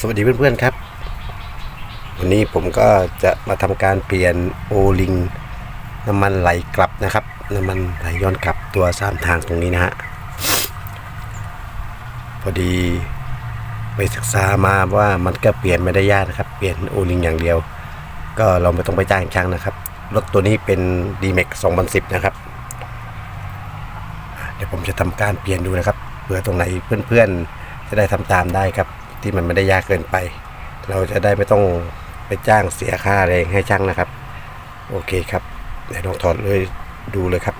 สวัสดีเพื่อนๆครับ วันนี้ผมก็จะมาทำการเปลี่ยนโอลิงน้ำมันไหลกลับนะครับ น้ำมันไหลย้อนกลับตัวสามทางตรงนี้นะฮะ พอดีไปศึกษามาว่ามันก็เปลี่ยนไม่ได้ยากนะครับ เปลี่ยนโอลิงอย่างเดียว ก็เราไม่ต้องไปจ้างช่างนะครับ รถตัวนี้เป็น d m a x 2010 นะครับ เดี๋ยวผมจะทำการเปลี่ยนดูนะครับ เผื่อตรงไหนเพื่อนๆจะได้ทำตามได้ครับ ที่มันไม่ได้ยากเกินไป เราจะได้ไม่ต้องไปจ้างเสียค่าแรงให้ช่างนะครับ โอเคครับเดี๋ยวลองถอดเลยดูเลยครับ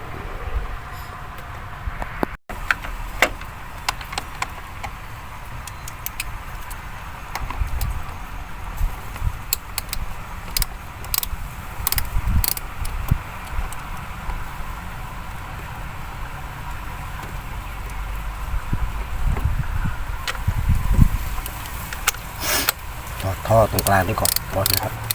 อดท่อตรงกลางนี้ก่อนก่อนนะครับ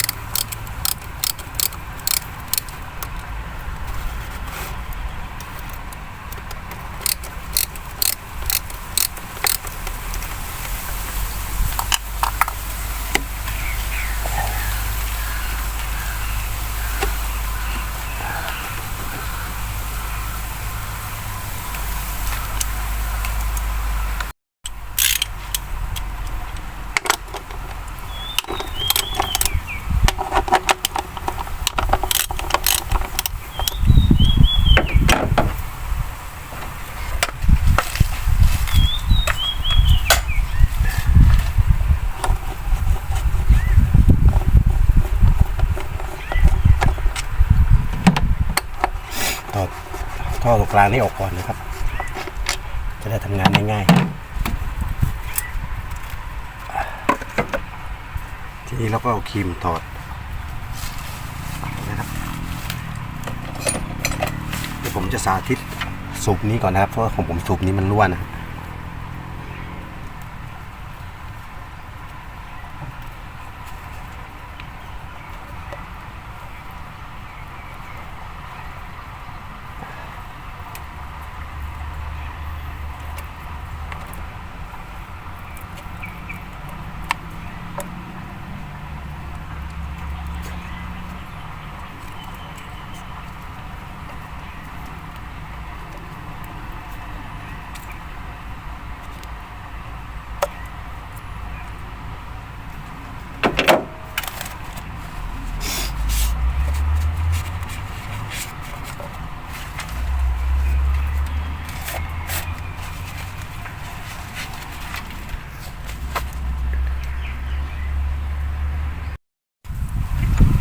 ถอดท่ อตรงกลางนี้ออกก่อนนะครับ จะได้ทำงานง่ายๆ ทีนี้เราก็เอาครีมถอดนะครับเดี๋ยวผมจะสาธิตสูบนี้ก่อนนะครับ เพราะของผมสูบนี้มันรั่วนะครับ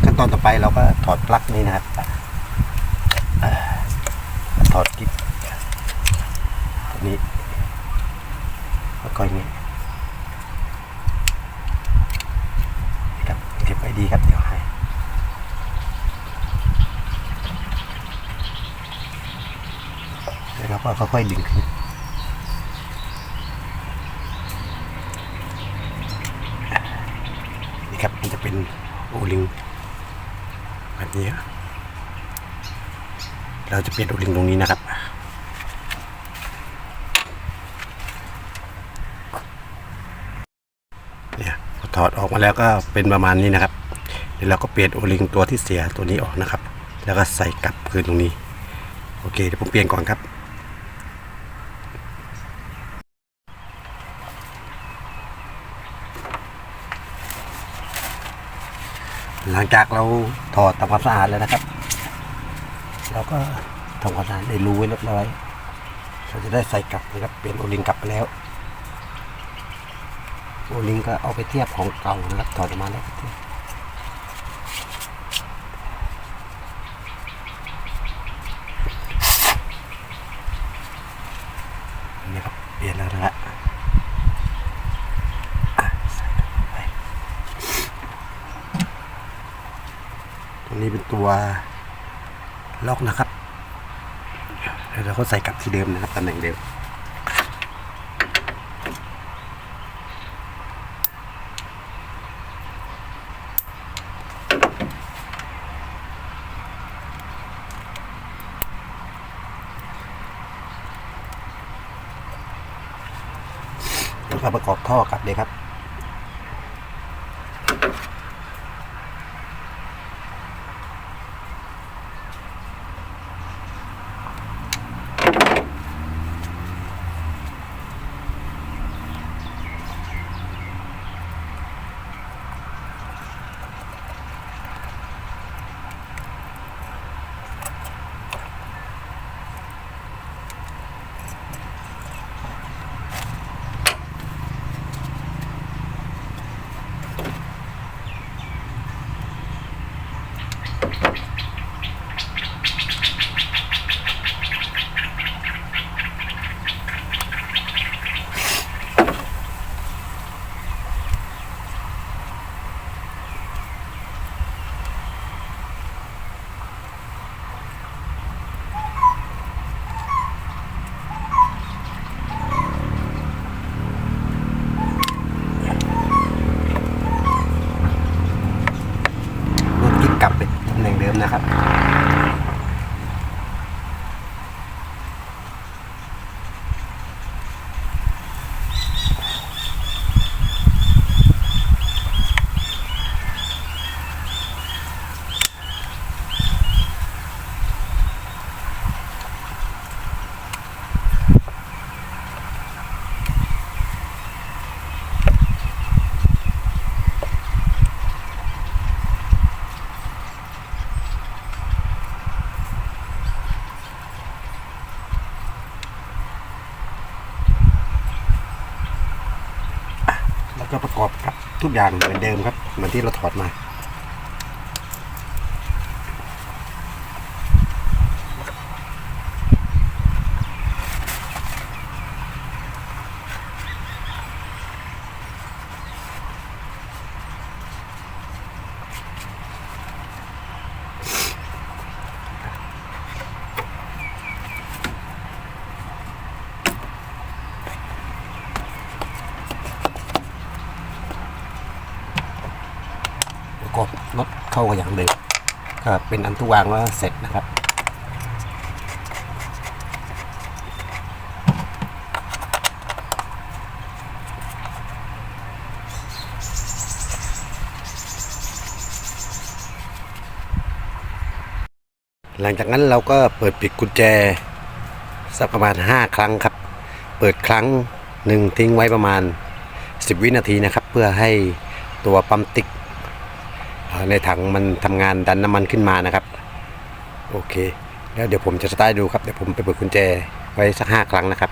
ขั้น ต่อไปเราก็ถอดปลั๊กนี้นะครับถอดกิ๊กตัวนี้แล้วก็อย่างนี้ครับเก็บไว้ดีครับเดี๋ยวให้แล้วเราก็ค่อยๆดึงขึ้นนี่ครับมันจะเป็นโอลิง นี้เราจะเปลี่ยนโอลิงตรงนี้นะครับเนี่ยถอดออกมาแล้วก็เป็นประมาณนี้นะครับเดี๋ยวเราก็เปลี่ยนโอลิงตัวที่เสียตัวนี้ออกนะครับ แล้วก็ใส่กลับคืนตรงนี้ โอเคเดี๋ยวผมเปลี่ยนก่อนครับ หลังจากเราถอดทำความสะอาดแล้วนะครับ เราก็ทำความสะอาดได้รูไว้เรียบร้อยเราจะได้ใส่กลับนะครับเปลี่ยนโอลิงกลับไปแล้วโอลิงก็เอาไปเทียบของเก่านะครับถอดออกมาแล้วก็เทียบนี่ครับ เปลี่ยนแล้วนะฮะอะใส่กลับไป ตรง นี้เป็นตัวล็อกนะครับเราก็ใส่กลับที่เดิมนะครับตำแหน่งเดิมแล้วก็ประกอบท่อกลับเลยครับ ก็ประกอบกับทุกอย่างเหมือนเดิมครับ เหมือนที่เราถอดมา เข้ากับอย่างเดิมก็เป็นอันทุกวางแล้วเสร็จนะครับหลังจากนั้นเราก็เปิดปิดกุญแจสักประมาณ 5 ครั้งครับ เปิดครั้งหนึ่งทิ้งไว้ประมาณ 10 วินาทีนะครับ เพื่อให้ตัวปั๊มติ๊ก ในถังมันทำงานดันน้ำมันขึ้นมานะครับ โอเค แล้วเดี๋ยวผมจะสตาร์ทดูครับ เดี๋ยวผมไปเปิดกุญแจไว้สักห้าครั้งนะครับ